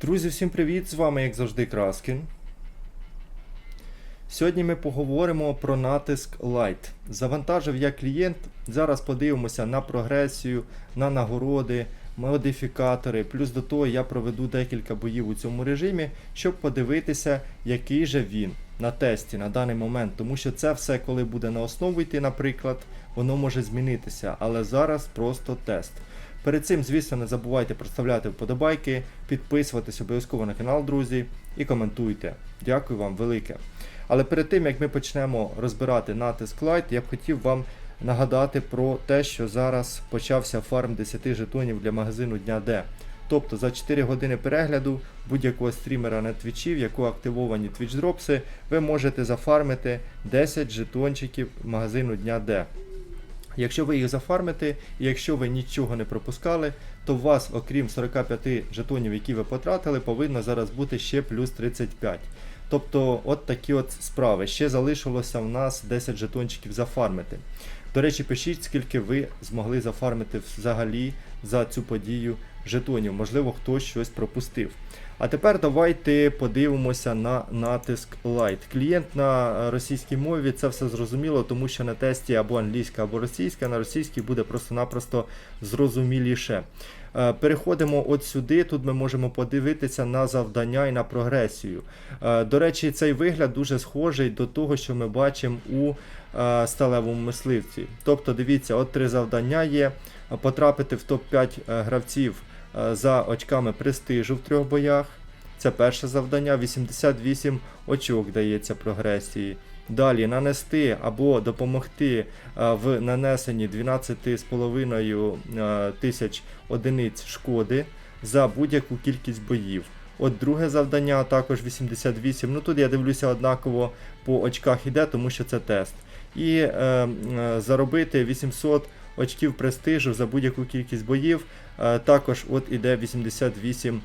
Друзі, всім привіт! З вами, як завжди, Краскін. Сьогодні ми поговоримо про натиск Light. Завантажив я клієнт. Зараз подивимося на прогресію, на нагороди, модифікатори. Плюс до того я проведу декілька боїв у цьому режимі, щоб подивитися, який же він на тесті на даний момент. Тому що це все, коли буде на основу йти, наприклад, воно може змінитися. Але зараз просто тест. Перед цим, звісно, не забувайте проставляти вподобайки, підписуватись обов'язково на канал, друзі, і коментуйте. Дякую вам велике. Але перед тим як ми почнемо розбирати натиск Light, я б хотів вам нагадати про те, що зараз почався фарм 10 жетонів для магазину Дня Д. Тобто за 4 години перегляду будь-якого стрімера на твічі, в якого активовані Twitch дропси, ви можете зафармити 10 жетончиків магазину Дня Д. Якщо ви їх зафармите, і якщо ви нічого не пропускали, то у вас, окрім 45 жетонів, які ви потратили, повинно зараз бути ще плюс 35. Тобто, от такі от справи. Ще залишилося в нас 10 жетончиків зафармити. До речі, пишіть, скільки ви змогли зафармити взагалі за цю подію жетонів. Можливо, хтось щось пропустив. А тепер давайте подивимося на натиск Light. Клієнт на російській мові це все зрозуміло, тому що на тесті або англійська, або російська. На російській буде просто-напросто зрозуміліше. Е, Переходимо от сюди. Тут ми можемо подивитися на завдання і на прогресію. Е, До речі, цей вигляд дуже схожий до того, що ми бачимо у е, сталевому мисливці. Тобто, дивіться, от три завдання є: потрапити в топ-5 гравців за очками престижу в трьох боях. Це перше завдання. 88 очок дається прогресії. Далі нанести або допомогти е, в нанесенні 12,5 е, тисяч одиниць шкоди за будь-яку кількість боїв. От друге завдання також 88. Ну тут я дивлюся однаково по очках іде, тому що це тест. І е, е, заробити 800 очків престижу за будь-яку кількість боїв. Е, також от іде 88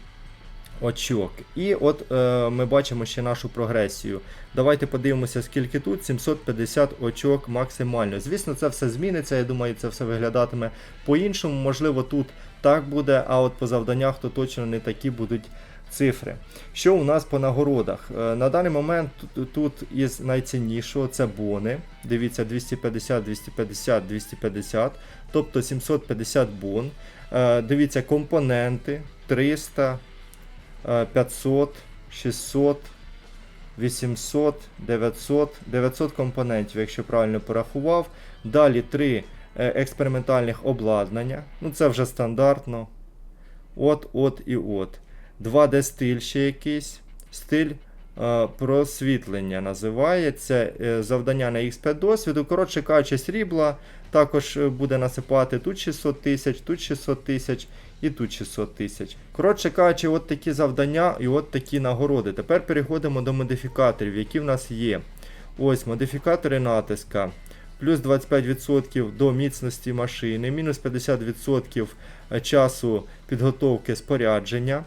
очок. І от е, ми бачимо ще нашу прогресію. Давайте подивимося, скільки тут. 750 очок максимально. Звісно, це все зміниться. Я думаю, це все виглядатиме по-іншому. Можливо, тут так буде, а от по завданнях то точно не такі будуть цифри. Що у нас по нагородах? Е, На даний момент тут, тут із найціннішого це бони. Дивіться, 250, 250, 250, тобто 750 бон. Е, Дивіться, компоненти 300. 500, 600, 800, 900, 900 компонентів, якщо правильно порахував. Далі 3 експериментальних обладнання. Ну це вже стандартно. От, от і от. 2D стиль ще якийсь. Стиль е, просвітлення називається. Е, завдання на X5 досвіду. Коротше кажучи, срібла також буде насипати тут 600 тисяч, тут 600 тисяч і тут 600 тисяч. Коротше кажучи, от такі завдання і от такі нагороди. Тепер переходимо до модифікаторів, які в нас є. Ось модифікатори натиска. Плюс 25% до міцності машини, мінус 50% часу підготовки спорядження,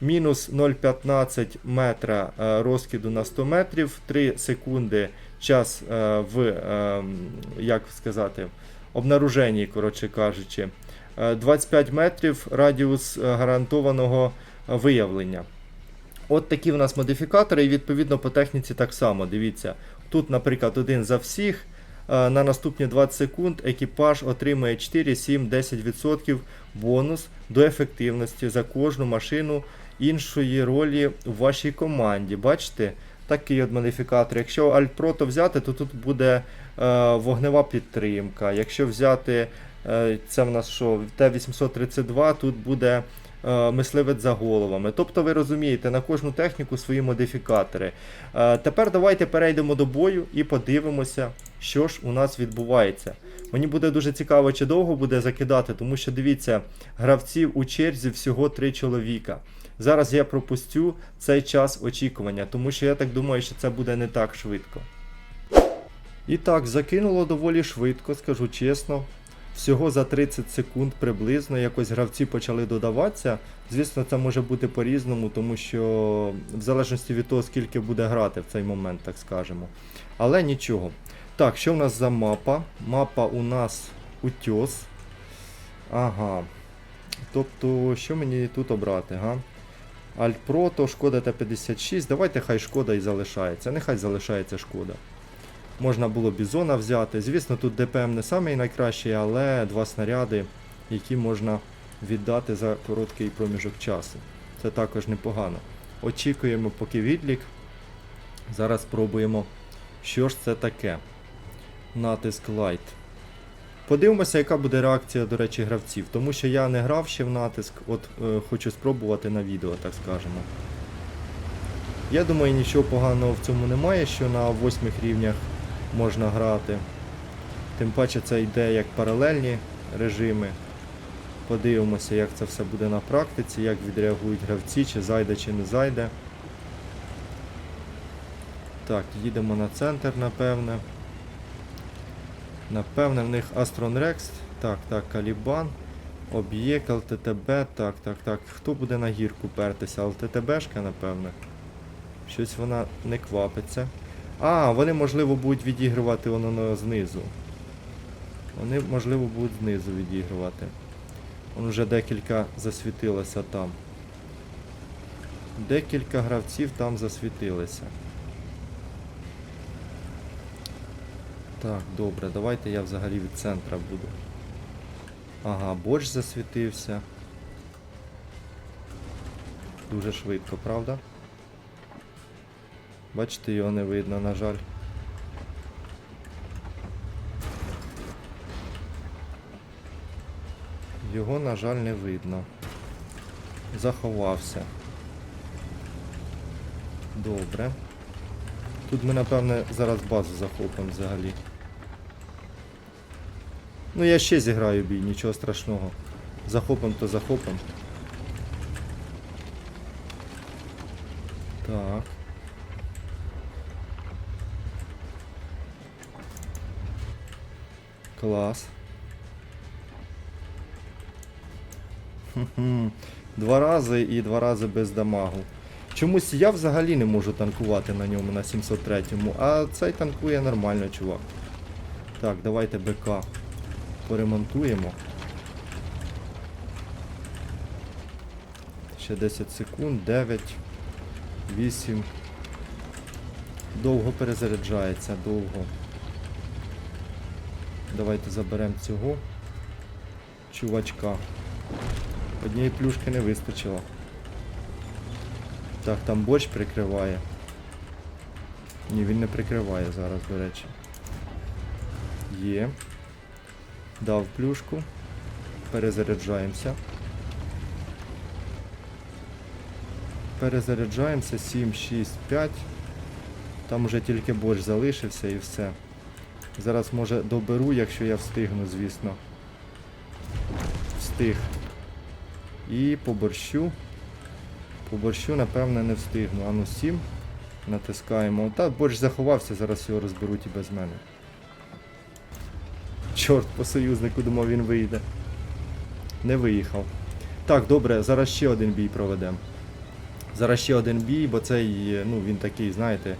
мінус 0,15 метра розкиду на 100 метрів, 3 секунди час в як сказати, обнаруженні, коротше кажучи. 25 метрів радіус гарантованого виявлення. От такі в нас модифікатори, і відповідно по техніці так само. Дивіться, тут, наприклад, один за всіх. На наступні 20 секунд екіпаж отримує 4, 7, 10% бонус до ефективності за кожну машину іншої ролі у вашій команді. Бачите? Такий от модифікатор. Якщо Alt Pro то взяти, то тут буде е, вогнева підтримка. Якщо взяти Е, це в нас що? Т-832 тут буде е, мисливець за головами. Тобто, ви розумієте, на кожну техніку свої модифікатори. Е, тепер давайте перейдемо до бою і подивимося, що ж у нас відбувається. Мені буде дуже цікаво, чи довго буде закидати, тому що дивіться, гравців у черзі всього 3 чоловіка. Зараз я пропустю цей час очікування, тому що я так думаю, що це буде не так швидко. І так, закинуло доволі швидко, скажу чесно. Всього за 30 секунд приблизно якось гравці почали додаватися. Звісно, це може бути по-різному, тому що в залежності від того, скільки буде грати в цей момент, так скажемо. Але нічого. Так, що в нас за мапа? Мапа у нас утьос. Ага. Тобто, що мені тут обрати? га? Alt Pro, то шкода Т-56. Давайте хай шкода і залишається. Нехай залишається шкода. Можна було бізона взяти. Звісно, тут ДПМ не самий найкращий, але два снаряди, які можна віддати за короткий проміжок часу. Це також непогано. Очікуємо, поки відлік. Зараз спробуємо, що ж це таке. Натиск Light. Подивимося, яка буде реакція, до речі, гравців, тому що я не грав ще в натиск, от е, хочу спробувати на відео, так скажемо. Я думаю, нічого поганого в цьому немає, що на восьмих рівнях можна грати. Тим паче це йде як паралельні режими. Подивимося, як це все буде на практиці, як відреагують гравці, чи зайде, чи не зайде. Так, їдемо на центр, напевне. Напевне, в них Astron Rex. Так, так, Калібан. Об'єкт, ЛТТБ. Так, так, так. Хто буде на гірку пертися? ЛТТБшка, напевне. Щось вона не квапиться. А, вони, можливо, будуть відігрувати воно знизу. Вони, можливо, будуть знизу відігрувати. Вон вже декілька засвітилося там. Декілька гравців там засвітилися. Так, добре, давайте я взагалі від центра буду. Ага, борщ засвітився. Дуже швидко, правда? Бачите, його не видно, на жаль. Його, на жаль, не видно. Заховався. Добре. Тут ми, напевне, зараз базу захопимо взагалі. Ну, я ще зіграю бій, нічого страшного. Захопим, то захопим. Так. Клас. Два рази і два рази без дамагу. Чомусь я взагалі не можу танкувати на ньому на 703-му, а цей танкує нормально, чувак. Так, давайте БК поремонтуємо. Ще 10 секунд, 9, 8. Довго перезаряджається, довго. Давайте заберемо цього чувачка. Однієї плюшки не вистачило. Так, там борщ прикриває. Ні, він не прикриває зараз, до речі. Є. Дав плюшку. Перезаряджаємося. Перезаряджаємося. 7, 6, 5. Там уже тільки борщ залишився і все. Зараз може доберу, якщо я встигну, звісно. Встиг. І по борщу. По борщу, напевне, не встигну. Ану 7. Натискаємо. Та борщ заховався, зараз його розберуть і без мене. Чорт, по союзнику думав він вийде. Не виїхав. Так, добре, зараз ще один бій проведемо. Зараз ще один бій, бо цей, ну, він такий, знаєте,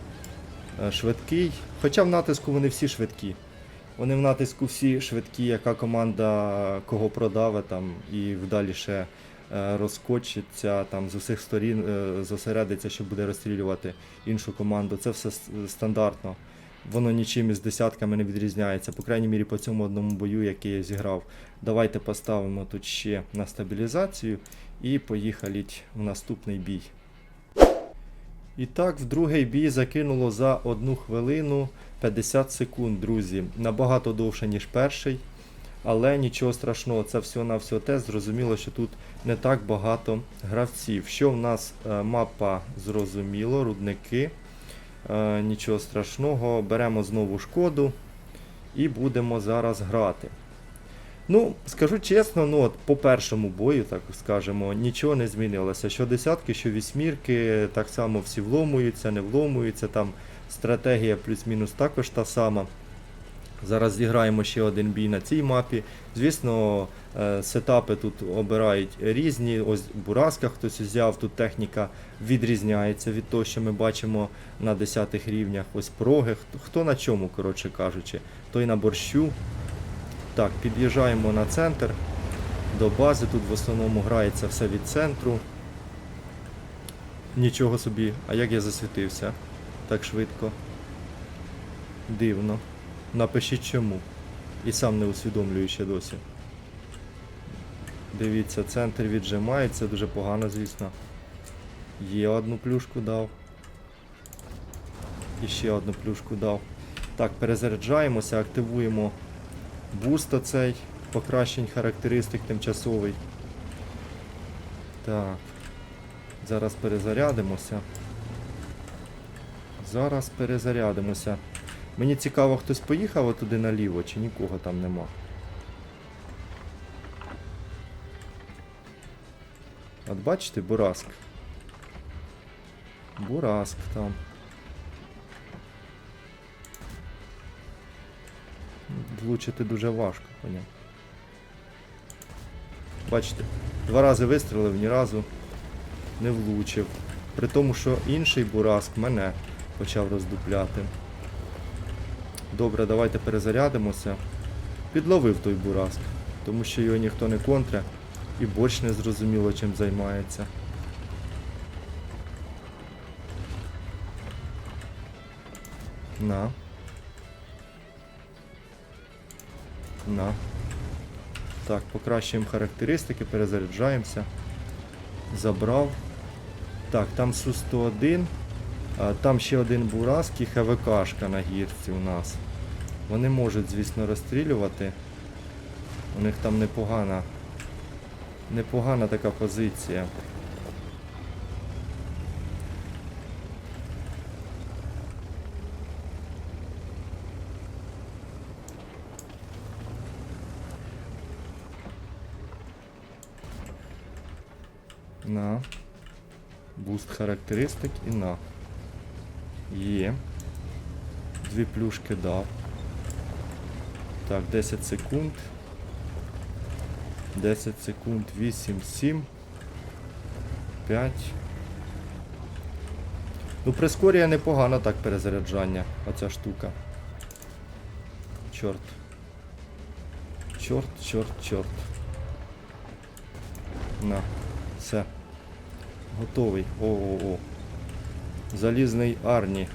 е, швидкий. Хоча в натиску вони всі швидкі. Вони в натиску всі швидкі, яка команда кого продаве там і вдалі ще е, розкочиться там з усіх сторін, е, зосередиться, що буде розстрілювати іншу команду. Це все стандартно. Воно нічим із десятками не відрізняється, по крайній мірі по цьому одному бою, який я зіграв. Давайте поставимо тут ще на стабілізацію і поїхали в наступний бій. І так, в другий бій закинуло за 1 хвилину 50 секунд, друзі. Набагато довше, ніж перший. Але нічого страшного, це все те. Зрозуміло, що тут не так багато гравців. Що в нас е, мапа зрозуміло, рудники. Е, нічого страшного. Беремо знову шкоду і будемо зараз грати. Ну, скажу чесно, ну от по першому бою, так скажемо, нічого не змінилося. Що десятки, що вісьмірки, так само всі вломуються, не вломуються. Там стратегія плюс-мінус також та сама. Зараз зіграємо ще один бій на цій мапі. Звісно, е, сетапи тут обирають різні. Ось Бураска хтось взяв, тут техніка відрізняється від того, що ми бачимо на 10 рівнях. Ось проги. Хто- на чому, коротше кажучи, той на борщу. Так, під'їжджаємо на центр до бази. Тут в основному грається все від центру. Нічого собі, а як я засвітився? Так швидко. Дивно. Напишіть чому. І сам не усвідомлюю ще досі. Дивіться, центр віджимається, дуже погано, звісно. Є одну плюшку дав. І ще одну плюшку дав. Так, перезаряджаємося, активуємо буст оцей, покращень характеристик тимчасовий. Так. Зараз перезарядимося. Зараз перезарядимося. Мені цікаво, хтось поїхав туди наліво, чи нікого там нема. От бачите, Бураск. Бураск там. Влучити дуже важко по ньому. Бачите, два рази вистрілив, ні разу не влучив. При тому, що інший Бураск мене почав роздупляти. Добре, давайте перезарядимося. Підловив той Бураск, тому що його ніхто не контре і борщ не зрозуміло чим займається. На. На. Так, покращуємо характеристики, перезаряджаємося. Забрав. Так, там Су-101. Там ще один Бураск і ХВКшка на гірці у нас. Вони можуть, звісно, розстрілювати. У них там непогана. Непогана така позиція. На. Буст характеристик і на. Є. Дві плюшки дав. Так, 10 секунд. 10 секунд, 8, 7. 5. Ну, прискорює непогано так перезаряджання, оця штука. Чорт. Чорт, чорт, чорт. На. Все. Готовий. О-о-о. Залізний Арні.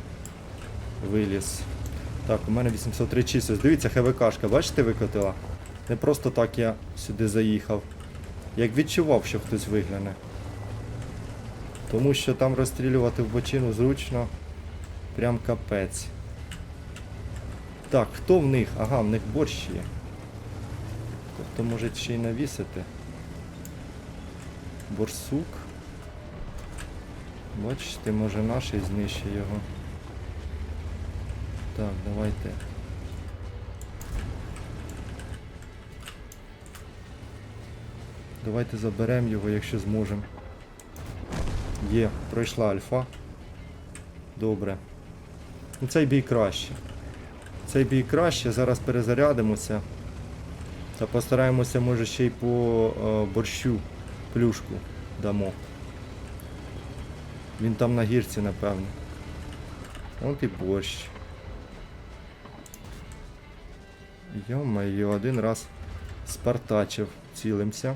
Виліз. Так, у мене 803 чисел. Дивіться, ХВКшка, бачите, викотила? Не просто так я сюди заїхав. Як відчував, що хтось вигляне. Тому що там розстрілювати в бочину зручно. Прям капець. Так, хто в них? Ага, в них борщ є. Тобто може ще й навісити. Борсук. Бачите, може наш і його. Так, давайте. Давайте заберемо його, якщо зможемо. Є, пройшла альфа. Добре. Ну цей бій краще. Цей бій краще, зараз перезарядимося. Та постараємося, може, ще й по е, борщу плюшку дамо. Він там на гірці, напевно. От і борщ. Йо-моє, один раз спартачив. Цілимся.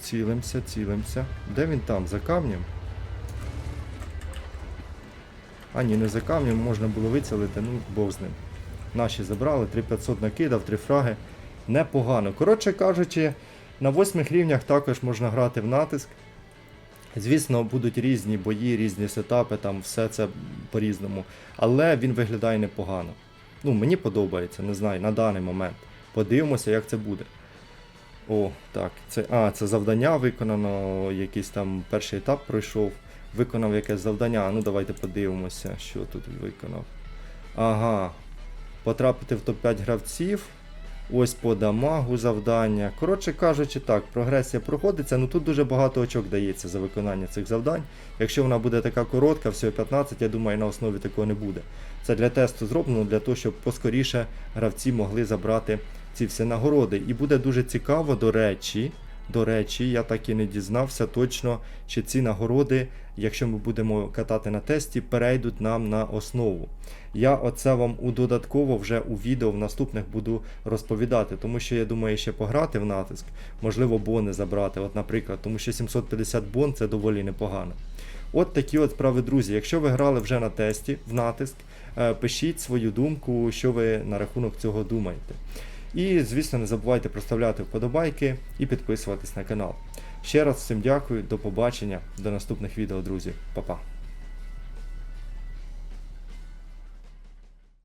Цілимся, цілимся. Де він там? За камнем? А ні, не за камнем, можна було вицілити, ну бог з ним. Наші забрали, 3500 накидав, 3 фраги. Непогано. Коротше кажучи, на восьмих рівнях також можна грати в натиск. Звісно, будуть різні бої, різні сетапи, там все це по-різному. Але він виглядає непогано. Ну, мені подобається, не знаю, на даний момент. Подивимося, як це буде. О, так, це. А, це завдання виконано, якийсь там перший етап пройшов. Виконав якесь завдання. Ну давайте подивимося, що тут виконав. Ага. Потрапити в топ-5 гравців. Ось по дамагу завдання. Коротше кажучи, так, прогресія проходиться, ну тут дуже багато очок дається за виконання цих завдань. Якщо вона буде така коротка, всього 15, я думаю, на основі такого не буде. Це для тесту зроблено, для того, щоб поскоріше гравці могли забрати ці всі нагороди. І буде дуже цікаво, до речі, До речі, я так і не дізнався точно, чи ці нагороди, якщо ми будемо катати на тесті, перейдуть нам на основу. Я оце вам у додатково вже у відео в наступних буду розповідати, тому що я думаю ще пограти в натиск, можливо, бони забрати, от, наприклад, тому що 750 бон це доволі непогано. От такі от справи, друзі. Якщо ви грали вже на тесті в натиск, е, пишіть свою думку, що ви на рахунок цього думаєте. І, звісно, не забувайте проставляти вподобайки і підписуватись на канал. Ще раз всім дякую, до побачення, до наступних відео, друзі. Па-па.